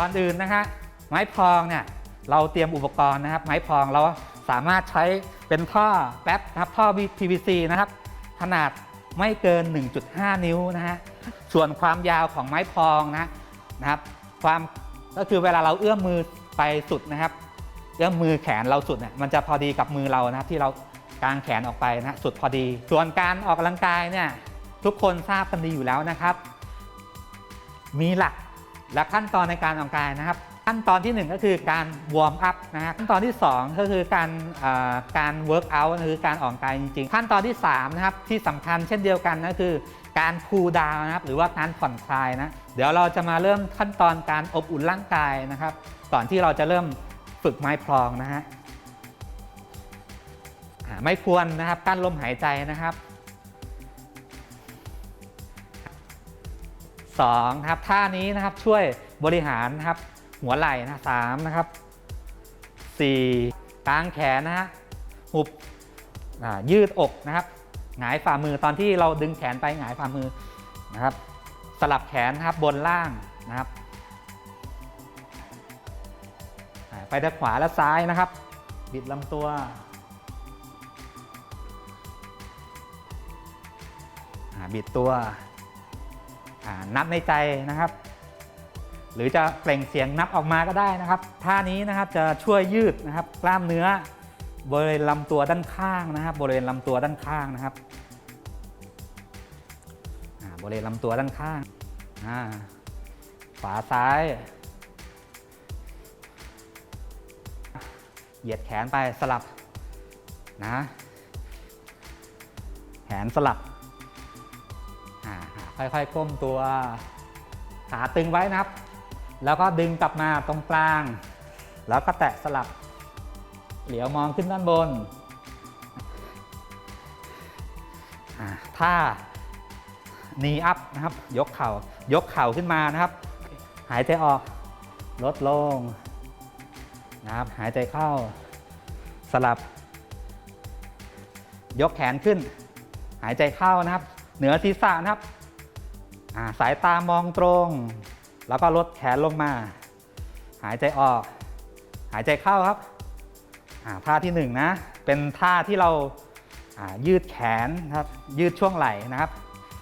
ก่อนอื่นนะฮะไม้พองเนี่ยเราเตรียมอุปกรณ์นะครับ ไม้พองเราสามารถใช้เป็นท่อแป๊บนะครับท่อ PVC นะครับ ขนาดไม่เกิน 1.5 นิ้วนะฮะส่วนความยาวของไม้พองนะนะครับความก็คือเวลาเราเอื้อมมือไปสุดนะครับ เอื้อมมือแขนเราสุดเนี่ยมันจะพอดีกับมือเรานะครับที่เรากางแขนออกไปนะฮะสุดพอดี ส่วนการออกกำลังกายเนี่ยทุกคนทราบกันดีอยู่แล้วนะครับ มีหลัก และขั้นตอนในการออกกำลังกายนะครับ ขั้นตอนทีหนึ่1 ก็คือการวอร์มอัพนะฮะขั้นตอนที่ 2 ก็คือการการเวิร์กอัลคือการออกกำลังกายจริงๆ ขั้นตอนที่3นะครับที่สำคัญเช่นเดียวกันก็คือการคูลดาวนะครับหรือว่าการผ่อนคลายนะเดี๋ยวเราจะมาเริ่มขั้นตอนการอบอุ่นร่างกายนะครับ ก่อนที่เราจะเริ่มฝึกไม้พลองนะฮะไม่ควรนะครับกั้นลมหายใจนะครับ สองนะครับท่านี้นะครับช่วยบริหารนะครับหัวไหล่นะสามนะครับสี่กางแขนนะฮะหุบยืดอกนะครับหงายฝ่ามือตอนที่เราดึงแขนไปหงายฝ่ามือนะครับ สลับแขนนะครับบนล่างนะครับ ไปด้านขวาและซ้ายนะครับ บิดลำตัวบิดตัว นับในใจนะครับ หรือจะเปล่งเสียงนับออกมาก็ได้นะครับท่านี้นะครับจะช่วยยืดนะครับ กล้ามเนื้อบริเวณลำตัวด้านข้างนะครับ บริเวณลำตัวด้านข้างนะครับบริเวณลำตัวด้านข้างขวาซ้าย เหยียดแขนไปสลับนะ แขนสลับ ค่อยๆก้มตัว ขาตึงไว้นะครับ แล้วก็ดึงกลับมาตรงกลาง แล้วก็แตะสลับ เหลียวมองขึ้นด้านบนอ่าถ้านีอัพนะครับ ยกเข่ายกเข่าขึ้นมานะครับ หายใจออกลดลงนะครับ หายใจเข้าสลับ ยกแขนขึ้น หายใจเข้านะครับ เหนือศีรษะนะครับ สายตามองตรง แล้วก็ลดแขนลงมา หายใจออก หายใจเข้าครับาท่าที่หนึ่งนะเป็นท่าที่เราายืดแขนครับยืดช่วงไหล่นะครับ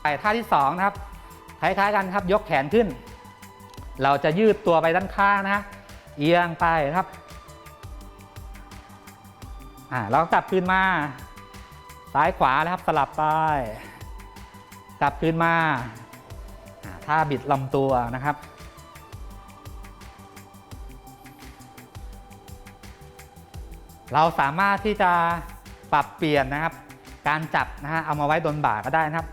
ไปท่าที่สองนะครับคล้ายๆกันครับยกแขนขึ้น เราจะยืดตัวไปด้านข้างนะฮะเอียงไปครับอ่าเรากลับคืนมา ซ้ายขวานะครับสลับไป กลับคืนมา ท่าบิดลำตัวนะครับ เราสามารถที่จะปรับเปลี่ยนนะครับ การจับนะฮะเอามาไว้บนบ่าก็ได้นะครับ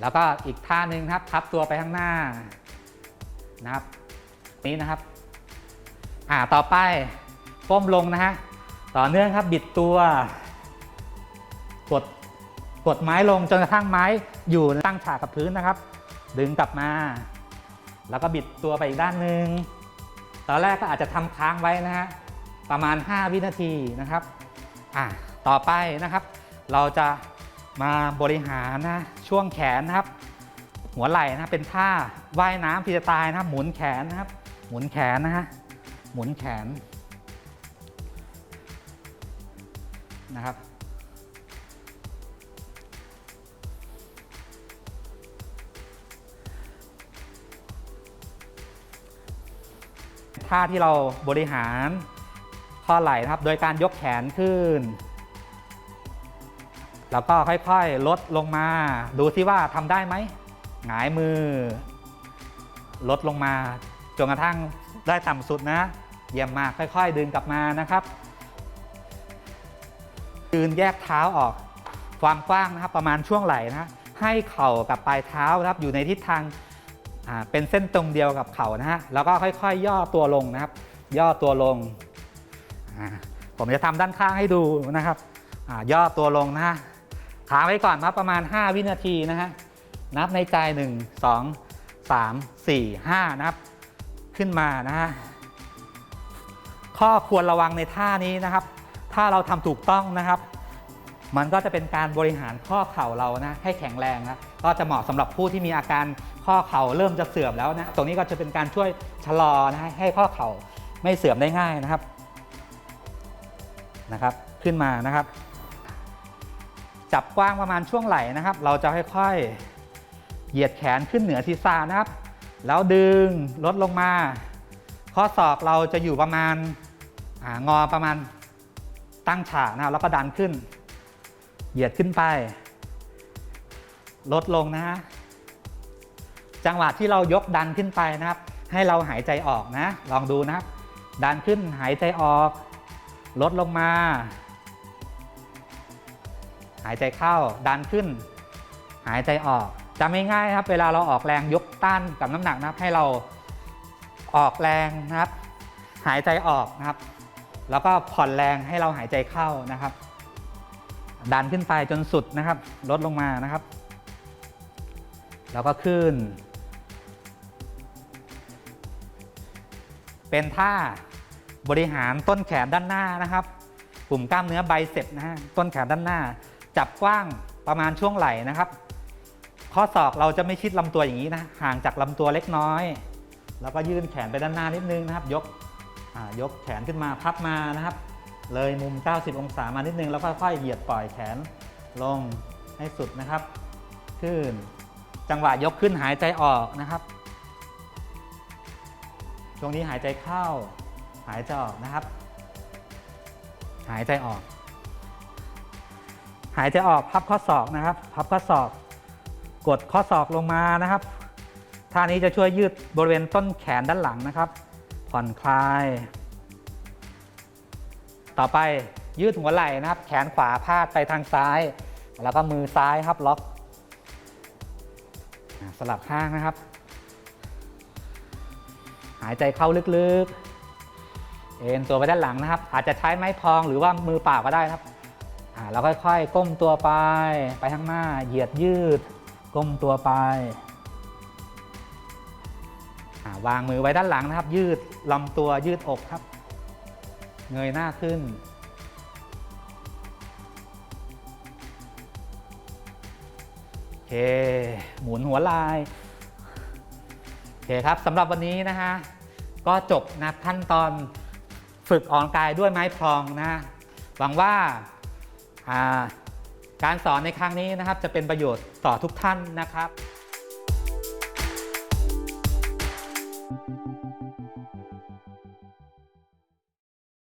แล้วก็อีกท่าหนึ่งครับพับตัวไปข้างหน้านะครับ นี้นะครับอ่าต่อไปก้มลงนะฮะต่อเนื่องครับบิดตัว กดกดไม้ลงจนกระทั่งไม้อยู่ตั้งฉากกับพื้นนะครับ ดึงกลับมา แล้วก็บิดตัวไปอีกด้านหนึ่งตอนแรกก็อาจจะทำค้างไว้นะฮะประมาณ 5 วินาทีนะครับอ่าต่อไปนะครับ เราจะมาบริหารนะช่วงแขนนะครับ หัวไหล่นะเป็นท่าว่ายน้ำพีจตายนะครับ หมุนแขนนะครับ หมุนแขนนะฮะหมุนแขนนะครับ ท่าที่เราบริหารข้อไหล่นะครับ โดยการยกแขนขึ้น แล้วก็ค่อยๆ ลดลงมา ดูซิว่าทำได้ไหมหงายมือ ลดลงมาจนกระทั่งได้ต่ำสุดนะ เยี่ยมมากค่อย ๆ ดึงกลับมานะครับยืนแยกเท้าออกความกว้างนะครับ ประมาณช่วงไหล่นะให้เข่ากับปลายเท้านะครับอยู่ในทิศทาง อ่าเป็นเส้นตรงเดียวกับเข่านะฮะแล้วก็ค่อยๆย่อตัวลงนะครับ ย่อตัวลงอ่าผมจะทำด้านข้างให้ดูนะครับอ่าย่อตัวลงนะฮะค้างไว้ก่อนครับประมาณ 5 วินาทีนะฮะนับในใจ 1 2 3 4 5 นะครับ ขึ้นมานะฮะข้อควรระวังในท่านี้นะครับ ถ้าเราทำถูกต้องนะครับ มันก็จะเป็นการบริหารข้อเข่าเรานะให้แข็งแรงนะก็จะเหมาะสำหรับผู้ที่มีอาการ ข้อเข่าเริ่มจะเสื่อมแล้วนะ ตรงนี้ก็จะเป็นการช่วยชะลอนะให้ข้อเข่าไม่เสื่อมได้ง่ายนะครับนะครับ ขึ้นมานะครับ จับกว้างประมาณช่วงไหล่นะครับ เราจะค่อยๆเหยียดแขนขึ้นเหนือศีรษะนะครับ แล้วดึงลดลงมา ข้อศอกเราจะอยู่ประมาณอางอประมาณตั้งฉากนะครับแล้วก็ดันขึ้น เหยียดขึ้นไป ลดลงนะฮะ จังหวะที่เรายกดันขึ้นไปนะครับ ให้เราหายใจออกนะ ลองดูนะครับ ดันขึ้นหายใจออก ลดลงมา หายใจเข้า ดันขึ้น หายใจออกจำง่ายๆครับ เวลาเราออกแรงยกต้านกับน้ำหนักนะครับ ให้เราออกแรงนะครับ หายใจออกนะครับ แล้วก็ผ่อนแรงให้เราหายใจเข้านะครับ ดันขึ้นไปจนสุดนะครับ ลดลงมานะครับ แล้วก็ขึ้น เป็นท่าบริหารต้นแขนด้านหน้านะครับ กลุ่มกล้ามเนื้อไบเซ็ปนะฮะต้นแขนด้านหน้า จับกว้างประมาณช่วงไหล่นะครับ ข้อศอกเราจะไม่ชิดลำตัวอย่างนี้นะห่างจากลำตัวเล็กน้อย แล้วก็ยื่นแขนไปด้านหน้านิดนึงนะครับ ยกยกแขนขึ้นมาพับมานะครับ เลยมุม 90 องศามานิดนึงแล้วค่อยๆเหยียดปล่อยแขนลงให้สุดนะครับ ขึ้นจังหวะยกขึ้นหายใจออกนะครับ ช่วงนี้หายใจเข้า หายใจออกนะครับ หายใจออก หายใจออกพับข้อศอกนะครับ พับข้อศอก กดข้อศอกลงมานะครับท่านี้จะช่วยยืดบริเวณต้นแขนด้านหลังนะครับ ผ่อนคลาย ต่อไปยืดหัวไหล่นะครับ แขนขวาพาดไปทางซ้าย แล้วก็มือซ้ายครับล็อกสลับข้างนะครับายใจเข้าลึกๆ เอ็นตัวไปด้านหลังนะครับ อาจจะใช้ไม้พองหรือว่ามือเปล่าก็ได้นะครับอ่าค่อยๆ ก้มตัวไป ไปข้างหน้า เหยียดยืด ก้มตัวไปาวางมือไว้ด้านหลังนะครับ ยืดลำตัวยืดอกครับ เงยหน้าขึ้น โอเค หมุนหัวลาย โอเคครับสำหรับวันนี้นะฮะ ก็จบนะขั้นตอนฝึกออกกำลังกายด้วยไม้พลองนะหวังว่าอ่าการสอนในครั้งนี้นะครับจะเป็นประโยชน์ต่อทุกท่านนะครับ